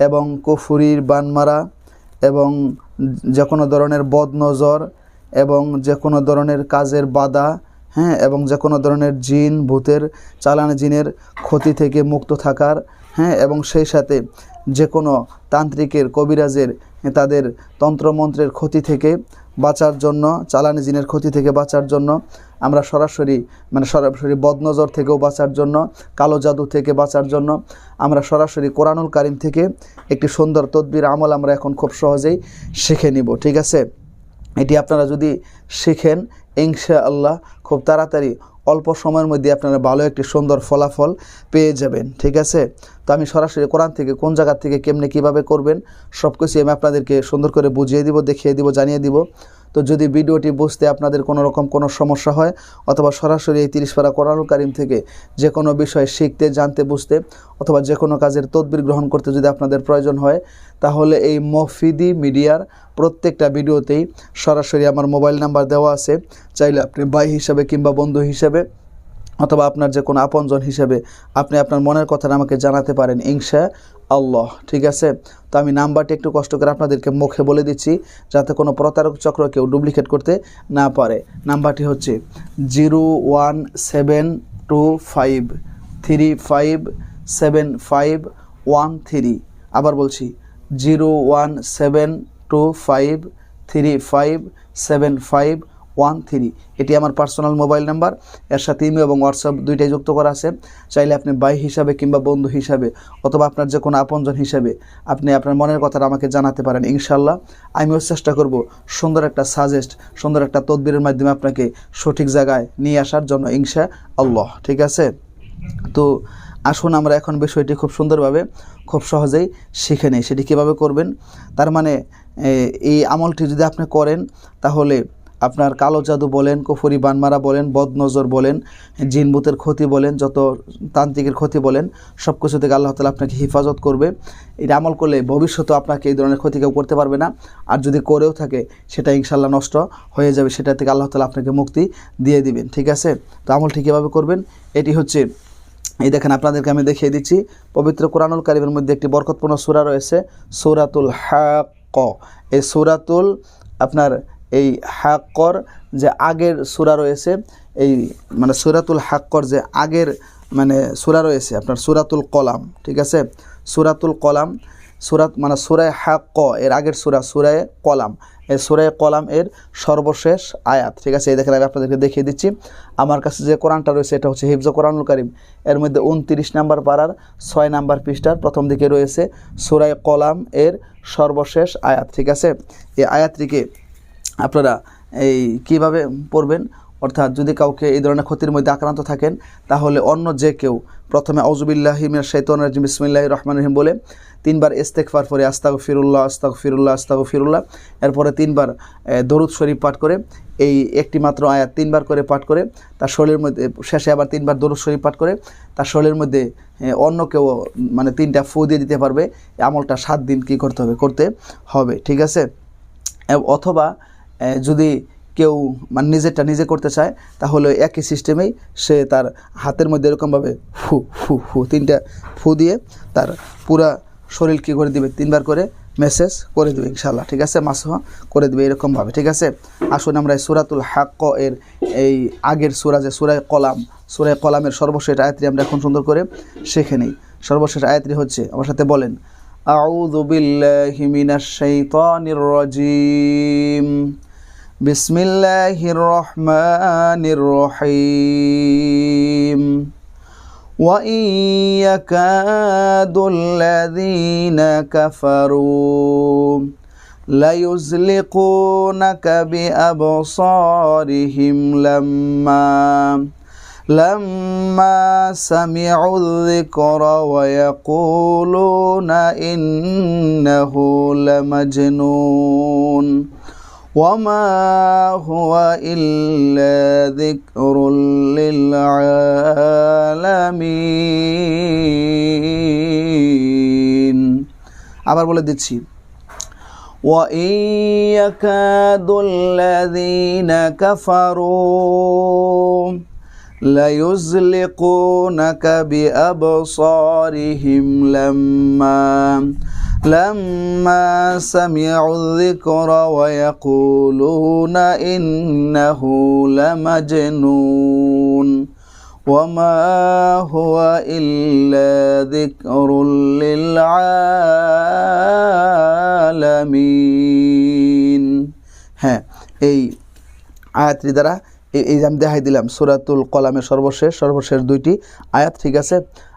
এবং কুফুরির বানমারা এবং যে কোনো ধরনের বদনজর এবং যে কোনো ধরনের কাজের বাধা হ্যাঁ এবং যে কোনো ধরনের জিন, ভূতের চালান জিনের ক্ষতি থেকে মুক্ত থাকার হ্যাঁ এবং সেই সাথে যে কোনো তান্ত্রিকের, কবিরাজের তাদের তন্ত্রমন্ত্রের ক্ষতি থেকে বাঁচার জন্য, চালানি জিনের ক্ষতি থেকে বাঁচার জন্য, আমরা সরাসরি মানে সরাসরি বদনজর থেকেও বাঁচার জন্য, কালো জাদু থেকে বাঁচার জন্য, আমরা সরাসরি কোরআনুল কারিম থেকে একটি সুন্দর তদবির আমল আমরা এখন খুব সহজেই শিখে নিব, ঠিক আছে? এটি আপনারা যদি শিখেন ইনশা আল্লাহ খুব তাড়াতাড়ি অল্প সময়ের মধ্যে আপনারা ভালো একটি সুন্দর ফলাফল পেয়ে যাবেন, ঠিক আছে? তো আমি সরাসরি কোরআন থেকে কোন জায়গা থেকে কেমনে কীভাবে করবেন সব কিছু আমি আপনাদেরকে সুন্দর করে বুঝিয়ে দিব, দেখিয়ে দিব, জানিয়ে দিব। তো যদি ভিডিওটি বুঝতে আপনাদের কোনো রকম কোনো সমস্যা হয়, অথবা সরাসরি এই তিরিশ পারা কোরআনুল কারিম থেকে যে কোনো বিষয় শিখতে, জানতে, বুঝতে, অথবা যে কোনো কাজের তদবির গ্রহণ করতে যদি আপনাদের প্রয়োজন হয়, তাহলে এই মফিদি মিডিয়ার প্রত্যেকটা ভিডিওতেই সরাসরি আমার মোবাইল নাম্বার দেওয়া আছে। চাইলে আপনি ভাই হিসাবে কিংবা বন্ধু হিসাবে অথবা আপনার যে কোনো আপনজন হিসেবে আপনি আপনার মনের কথাটা আমাকে জানাতে পারেন, ইনশা আল্লাহ। ঠিক আছে? তো আমি নাম্বারটি একটু কষ্ট করে আপনাদেরকে মুখে বলে দিচ্ছি, যাতে কোনো প্রতারক চক্র কেউ ডুপ্লিকেট করতে না পারে। নাম্বারটি হচ্ছে zero one seven two five, three five, seven five one three. আবার বলছি, zero one seven two five, three five, seven five one three এটি আমার পার্সোনাল মোবাইল নাম্বার এর সাথে ইমেল এবং হোয়াটসঅ্যাপ দুইটাই যুক্ত করা আছে। চাইলে আপনি ভাই হিসাবে কিংবা বন্ধু হিসাবে অথবা আপনার যে কোনো আপনজন হিসাবে আপনি আপনার মনের কথাটা আমাকে জানাতে পারেন ইনশাল্লাহ আমিও চেষ্টা করব সুন্দর একটা সাজেস্ট সুন্দর একটা তদবিরের মাধ্যমে আপনাকে সঠিক জায়গায় নিয়ে আসার জন্য ইনশা আল্লাহ ঠিক আছে? তো আসুন আমরা এখন বিষয়টি খুব সুন্দরভাবে, খুব সহজেই শিখে নিই। সেটি কীভাবে করবেন? তার মানে এই আমলটি যদি আপনি করেন, তাহলে আপনার কালো জাদু বলেন, কুফুরি বানমারা বলেন, বদনজর বলেন, জিনবুতের ক্ষতি বলেন, যত তান্ত্রিকের ক্ষতি বলেন, সব কিছু থেকে আল্লাহ তালা আপনাকে হেফাজত করবে। এটা আমল করলে ভবিষ্যতে আপনাকে এই ধরনের ক্ষতি কেউ করতে পারবে না। আর যদি করেও থাকে, সেটা ইনশাল্লাহ নষ্ট হয়ে যাবে, সেটা থেকে আল্লাহ তালা আপনাকে মুক্তি দিয়ে দিবেন, ঠিক আছে? তো আমলটি কীভাবে করবেন। এটি হচ্ছে, এই দেখেন আপনাদেরকে আমি দেখিয়ে দিচ্ছি, পবিত্র কোরআনুল কারিমের মধ্যে একটি বরকতপূর্ণ সুরা রয়েছে, সৌরাতুল হাক এই সৌরাতুল আপনার এই হাক্কর যে আগের সুরা রয়েছে, এই মানে সুরাতুল হাক্কর যে আগের মানে সুরা রয়েছে, আপনার সুরাতুল কলাম, ঠিক আছে? সুরাতুল কলাম সুরাত মানে সুরায় হাক্ক, এর আগের সুরা সুরায় কলাম, এই সুরায় কলাম এর সর্বশেষ আয়াত, ঠিক আছে? এই দেখেন আমি আপনাদেরকে দেখিয়ে দিচ্ছি। আমার কাছে যে কোরআনটা রয়েছে, এটা হচ্ছে হিফজ কোরআনুল করিম। এর মধ্যে উনত্রিশ নাম্বার পাড়ার ছয় নাম্বার পৃষ্ঠার প্রথম দিকে রয়েছে সুরায় কলাম এর সর্বশেষ আয়াত, ঠিক আছে? এই আয়াতটিকে আপনারা এই কীভাবে পড়বেন? অর্থাৎ যদি কাউকে এই ধরনের ক্ষতির মধ্যে আক্রান্ত থাকেন, তাহলে অন্য যে কেউ, প্রথমে আউজুবিল্লাহিমের শৈতন রাজিম রহমান রহিম বলে তিনবার ইস্তেকফার পরে আস্তাগ ফিরুল্লাহ আস্তাগ ফিরুল্লাহ আস্তাগ ফিরুল্লাহ এরপরে তিনবার দরুদ শরীফ পাঠ করে, এই একটি মাত্র আয়াত তিনবার করে পাঠ করে, তার শরীরের মধ্যে, শেষে আবার তিনবার দরুদ শরীফ পাঠ করে, তার শরীরের মধ্যে অন্য কেউ মানে তিনটা ফু দিয়ে দিতে পারবে আমলটা সাত দিন কী করতে হবে? করতে হবে, ঠিক আছে? অথবা যদি কেউ মানে নিজেরটা নিজে করতে চায়, তাহলে একই সিস্টেমেই সে তার হাতের মধ্যে এরকমভাবে ফু ফু ফু, তিনটা ফু দিয়ে তার পুরা শরীর কী করে দিবে? তিনবার করে মেসেজ করে দেবে ইনশাল্লাহ ঠিক আছে? মাসুহা করে দেবে এরকমভাবে। ঠিক আছে? আসুন আমরা এই সুরাতুল হাক্ক এর এই আগের সুরা, যে সুরায় কলাম, সুরায় কলামের সর্বশেষ আয়াত্রী আমরা এখন সুন্দর করে শেখে নিই। সর্বশেষ আয়াত্রী হচ্ছে, আমার সাথে বলেন, আউযু হিমিনা সেই শাইতানির রাজীম। بسم الله الرحمن الرحيم وإن يكاد الذين كفروا ليزلقونك بأبصارهم لما لما سمعوا الذكر ويقولون إنه لمجنون وما هو إلا ذكر للعالمين আবার বলে দিচ্ছি وإن يكاد الذين كفروا ليزلقونك بأبصارهم لما لما سمعوا الذكر ويقولون إنه لمجنون وما هو إلا ذكر للعالمين হ্যাঁ এই আয়াতটি দ্বারা এই যে আমি দেখাই দিলাম সুরাতুল কলামের সর্বশেষ সর্বশেষ দুইটি আয়াত, ঠিক আছে?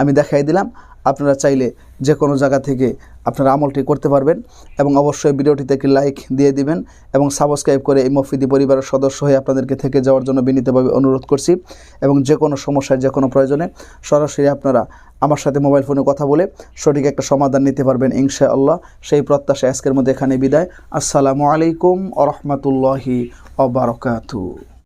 আমি দেখাই দিলাম, আপনারা চাইলে যে কোনো জায়গা থেকে আপনারা আমলটি করতে পারবেন এবং অবশ্যই ভিডিওটিতে একটি লাইক দিয়ে দিবেন এবং সাবস্ক্রাইব করে এই মফিদি পরিবারের সদস্য হয়ে আপনাদেরকে থেকে যাওয়ার জন্য বিনীতভাবে অনুরোধ করছি এবং যে কোনো সমস্যায়, যে কোনো প্রয়োজনে সরাসরি আপনারা আমার সাথে মোবাইল ফোনে কথা বলে সঠিক একটা সমাধান নিতে পারবেন ইনশা আল্লাহ সেই প্রত্যাশা আজকের মধ্যে এখানে বিদায়। আসসালামু আলাইকুম আ রহমতুল্লাহি